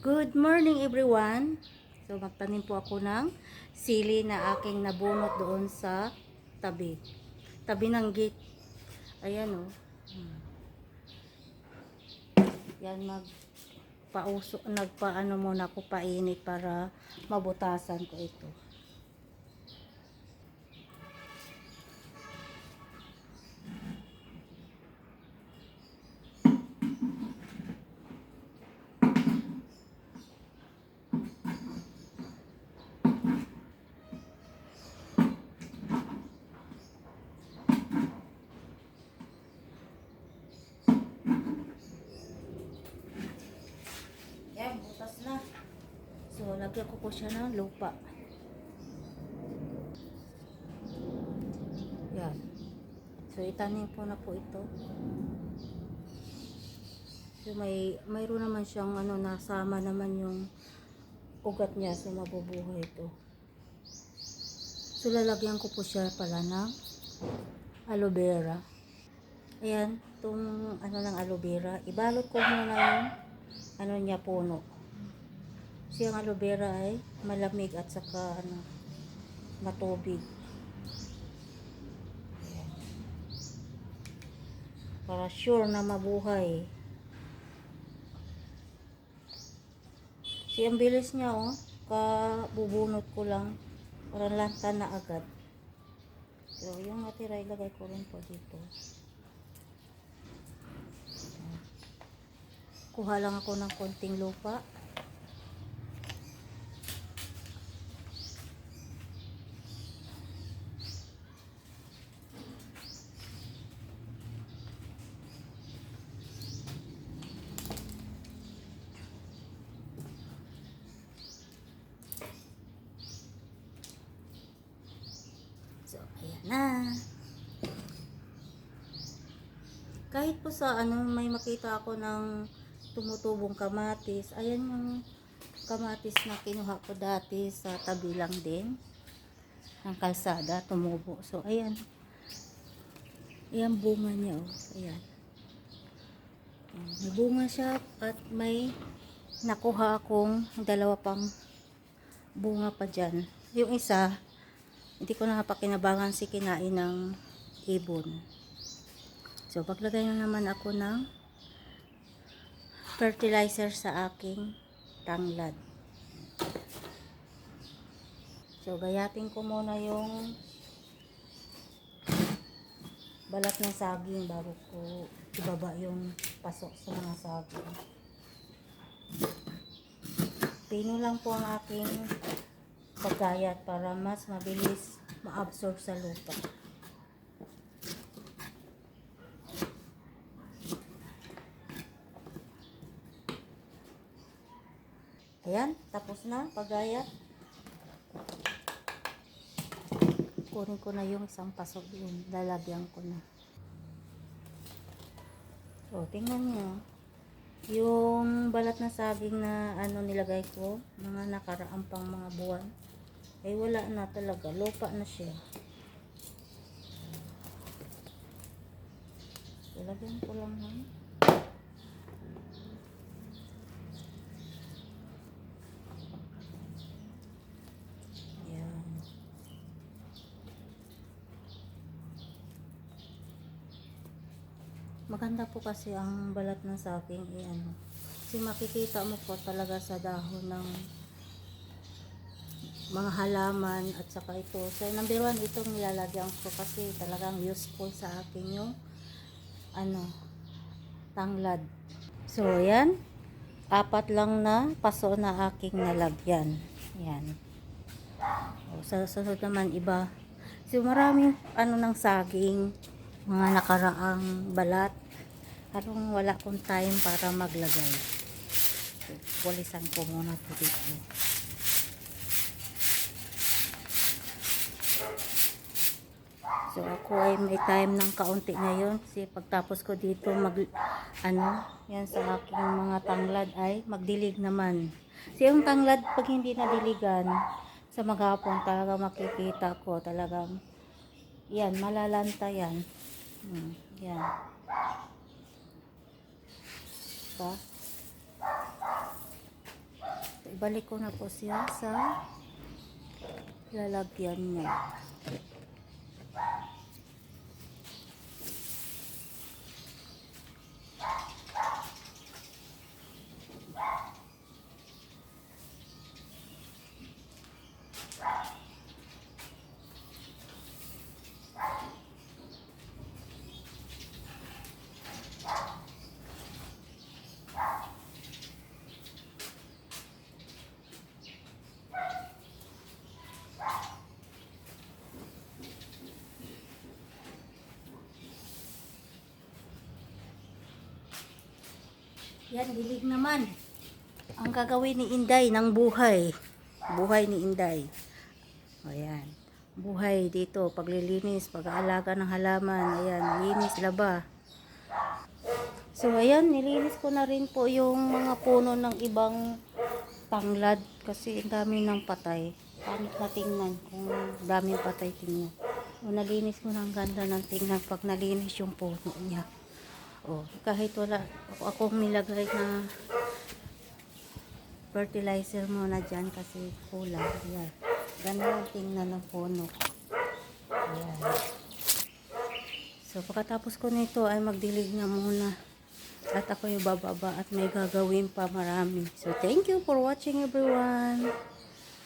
Good morning everyone. So magtanim po ako ng sili na aking nabunot doon sa tabi. Tabi ng gate. Ayan oh. Hmm. Yan mag pauso nagpaano muna ako painit para mabutasan ko ito. Yan, butas na. So, lagyan ko po siya ng lupa. Yan. So, itanim po na po ito. So, may, mayroon naman siyang ano, nasama naman yung ugat niya. So, mabubuhay ito. So, lalagyan ko po siya pala ng aloe vera. Ayan, itong ano ng aloe vera. Ibalot ko muna yung ano niya puno. Kasi ang aloe vera ay malamig at saka ano, matubig. Para sure na mabuhay. Si ang bilis niya oh, kabubunot ko lang para lanta na agad. So, yung natira ilagay ko rin po dito. Kuha lang ako ng konting lupa. So, ayan na. Kahit po sa ano, may makita ako ng tumutubong kamatis. Ayan yung kamatis na kinuha ko dati sa tabi lang din ng kalsada, tumubo. So, ayan. Ayan bunga niya, oh. Ayan. Ayan, May bunga siya at may nakuha akong dalawa pang bunga pa dyan. Yung isa, hindi ko nakapakinabangan si kinain ng ibon. So, paglagay na naman ako ng fertilizer sa aking tanglad. So, gayatin ko muna yung balat ng saging bago ko ibaba yung pasok sa mga saging. Pino lang po ang aking paggayat para mas mabilis ma-absorb sa lupa. Ayan, tapos na paggayat. Kunin ko na yung isang pasok yun. Lalagyan ko na. O, tingnan nyo. Yung balat na saging na ano nilagay ko, mga nakaraang pang mga buwan, ay wala na talaga. Lupa na siya. Ilagyan ko lang ng Yan. Maganda po kasi ang balat ng saging eh, ano. Kasi makikita mo po talaga sa dahon ng mga halaman at saka ito. So number one, itong nilalagyan ko kasi talagang useful sa akin yung ano, tanglad. So yan, apat lang na paso na aking nalagyan. Yan. O, sa sunod naman iba. So maraming ano ng saging, mga nakaraang balat. Parang wala akong time para maglagay. So, pulisan ko muna po dito. So ako ay may time ng kaunti ngayon kasi pagtapos ko dito mag ano, yan sa aking mga tanglad ay magdilig naman. Kasi yung tanglad pag hindi nadiligan sa maghapon talaga makikita ko talagang yan, malalanta yan. Hmm, yan. Diba? ibalik ko na po siya sa lalagyan niya. Yan, dilig naman. Ang gagawin ni Inday ng buhay. Buhay ni Inday. Ayan. Buhay dito, paglilinis, pag-aalaga ng halaman. Ayan, linis, laba. So, ayan, nilinis ko na rin po yung mga puno ng ibang tanglad kasi ang dami ng patay. Pangit na tingnan kung daming patay tingnan. O, nalinis ko ng ganda ng tingnan pag nalinis yung puno niya. O, kahit wala ako akong nilagay na fertilizer muna dyan kasi kulang. Ayan. Ganda tingnan ng puno. Ayan. So, pagkatapos ko nito ay magdilig na muna. At ako yung bababa at may gagawin pa marami. So, thank you for watching everyone.